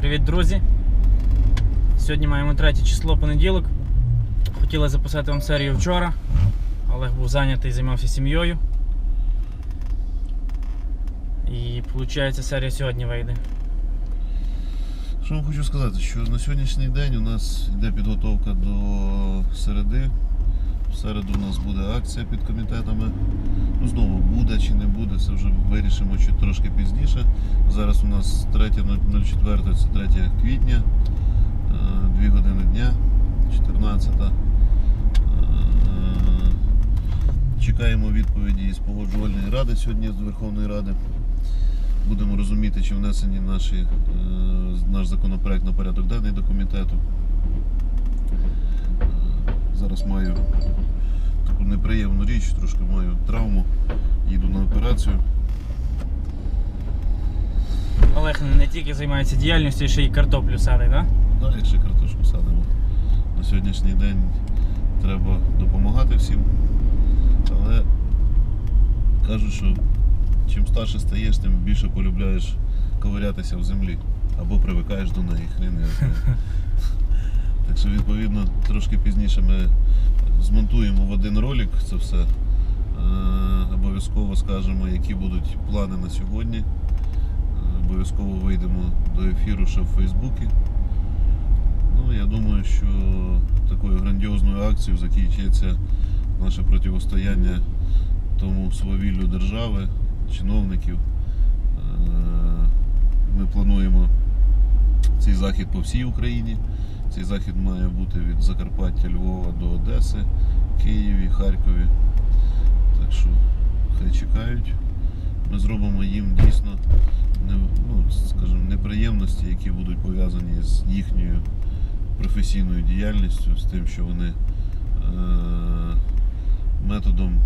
Привіт, друзі! Сьогодні маємо третє число понеділок. Хотіли записати вам серію вчора. Олег був зайнятий, займався сім'єю. І виходить, серія сьогодні вийде. Що вам хочу сказати, що на сьогоднішній день у нас йде підготовка до середи. В середу у нас буде акція під комітетами. Ну, знову буде чи не буде, це вже вирішимо чуть трошки пізніше. Зараз у нас 3.04, це 3 квітня, 2 години дня, 14. Е, Чекаємо відповіді із погоджувальної ради сьогодні з Верховної Ради. Будемо розуміти, чи внесені наші, е, наш законопроект на порядок денний до комітету. Зараз маю таку неприємну річ, трошки маю травму, їду на операцію. Олег не тільки займається діяльністю, ще й картоплю садить, так? Да, і ще картошку садимо. На сьогоднішній день треба допомагати всім. Але кажуть, що чим старше стаєш, тим більше полюбляєш ковирятися в землі. Або привикаєш до неї, хрін його знає. Що, відповідно, трошки пізніше ми змонтуємо в один ролик це все. Е, Обов'язково скажемо, які будуть плани на сьогодні. Е, Обов'язково вийдемо до ефіру ще в Фейсбуці. Ну, я думаю, що такою грандіозною акцією закінчиться наше протистояння тому свавіллю держави, чиновників. Е, Ми плануємо цей захід по всій Україні. Цей захід має бути від Закарпаття, Львова до Одеси, Києві, Харкові. Так що хай чекають. Ми зробимо їм дійсно ну, скажімо, неприємності, які будуть пов'язані з їхньою професійною діяльністю, з тим, що вони е, методом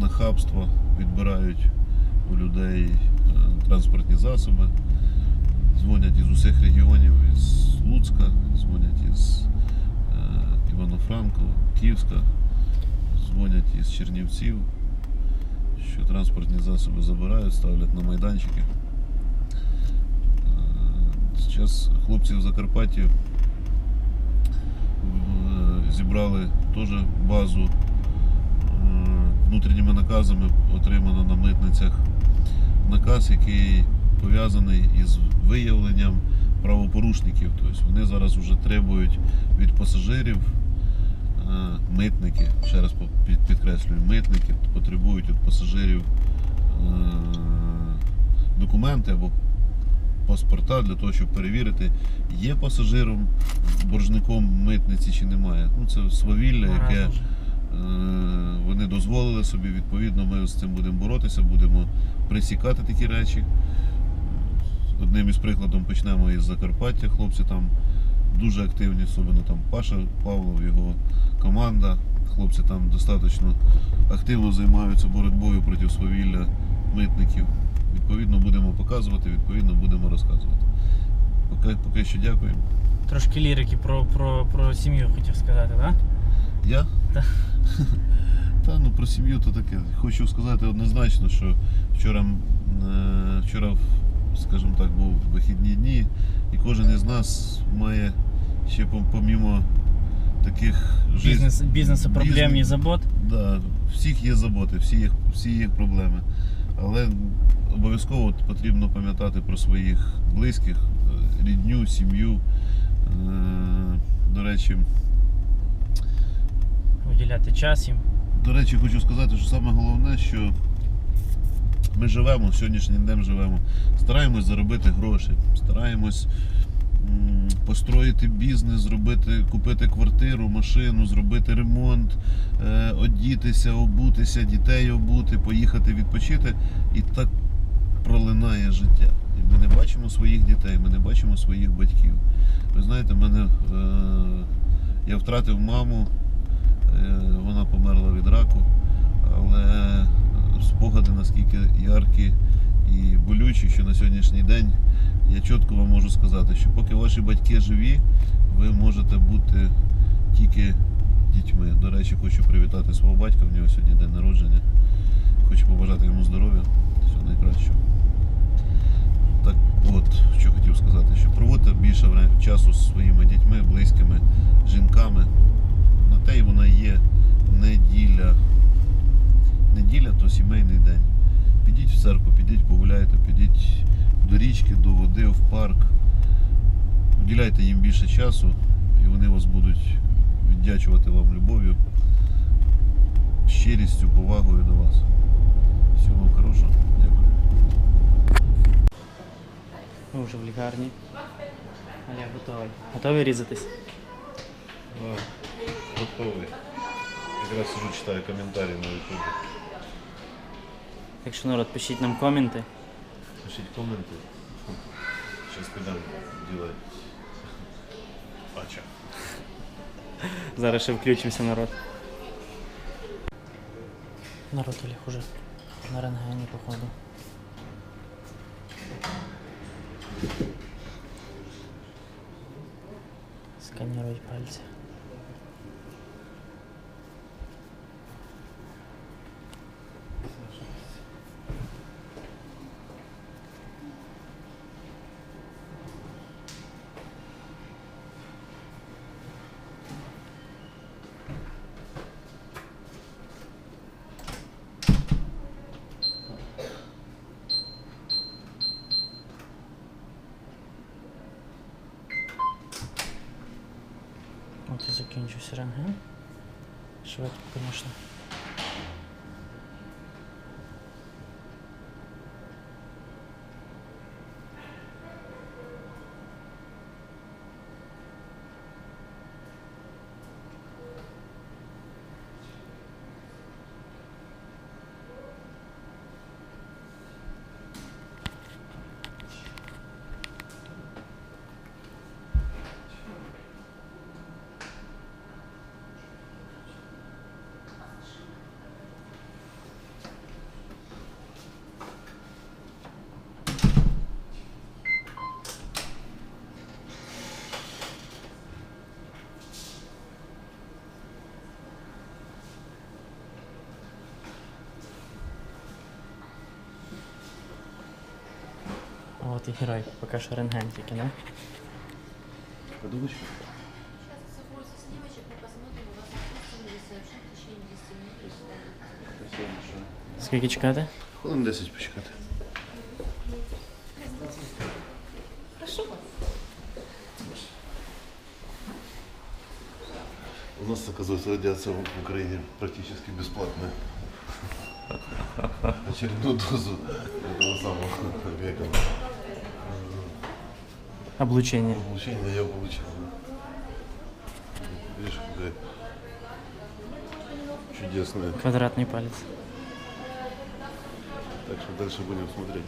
нахабства відбирають у людей е, транспортні засоби. Дзвонять із усіх регіонів, із Луцька, дзвонять із е, Івано-Франко, Київська, дзвонять із Чернівців, що транспортні засоби забирають, ставлять на майданчики. Е, Зараз хлопці в Закарпатті е, зібрали теж базу е, внутрішніми наказами отримано на митницях наказ, який пов'язаний із виявленням правопорушників. Тобто вони зараз вже требують від пасажирів е, митники, ще раз підкреслюю, митники потребують від пасажирів е, документи або паспорта для того, щоб перевірити, є пасажиром боржником митниці чи немає. Ну, це свавілля, яке. Е, вони дозволили собі, відповідно, ми з цим будемо боротися, будемо присікати такі речі. Одним із прикладом почнемо із Закарпаття. Хлопці там дуже активні, особливо там Паша Павлов, його команда. Хлопці там достатньо активно займаються боротьбою проти свавілля митників. Відповідно, будемо показувати, відповідно, будемо розказувати. Поки, поки що дякую. Трошки лірики про, про, про сім'ю хотів сказати, так? Я? Та. Та ну про сім'ю то таке. Хочу сказати однозначно, що вчора, е, вчора, скажімо так, був вихідні дні, і кожен із нас має ще пом- помімо таких жиз- Бізнес, бізнесу, проблем і забот. Да, всіх є заботи, всі їх, всі їх проблеми. Але обов'язково потрібно пам'ятати про своїх близьких, е, рідню, сім'ю. Е, До речі, Виділяти час їм. До речі, хочу сказати, що саме головне, що ми живемо, сьогоднішнім днем живемо, стараємось заробити гроші, стараємось построїти бізнес, зробити, купити квартиру, машину, зробити ремонт, е, одітися, обутися, дітей обути, поїхати відпочити. І так пролинає життя. І ми не бачимо своїх дітей, ми не бачимо своїх батьків. Ви знаєте, мене, е, я втратив маму. Е, Вона померла від раку, але спогади наскільки яркі і болючі, що на сьогоднішній день я чітко вам можу сказати, що поки ваші батьки живі, ви можете бути тільки дітьми. До речі, хочу привітати свого батька, в нього сьогодні день народження. Хочу побажати йому здоров'я, всього найкращого. Так от, що хотів сказати, що проводьте більше часу з своїми дітьми, близькими, жінками. На те й вона є неділя. Неділя то сімейний день. Підіть в церкву, підіть погуляйте, підіть до річки, до води, в парк. Уділяйте їм більше часу, і вони вас будуть віддячувати вам любов'ю, щирістю, повагою до вас. Всього вам хорошого. Дякую. Ми вже в лікарні. А я готовий. Готовий різатись? Готовий. Якраз сижу, читаю коментарі на ютубі. Якщо народ, пишіть нам коменти. Пишіть коменти. Зараз підемо робити. Ача. Зараз ще включимося, народ. Народ Олег уже на рентгені, походу. Сканирують пальці. От і закінчився рентген. Швидко, звісно. А От і герой, поки що рентген тільки, не? Подумочка. Сейчас соберется снимочек, мы посмотрим, у вас отпущено или сообщим в течение 10 минут. если вам Скільки чекати? Хвилин 10 почекати. У нас, оказывается, радиация в Украине практически бесплатная. Очередную дозу этого самого века Облучение. Облучение, да, я получил. Да. Видишь, какой чудесный. Квадратный палец. Так что дальше будем смотреть.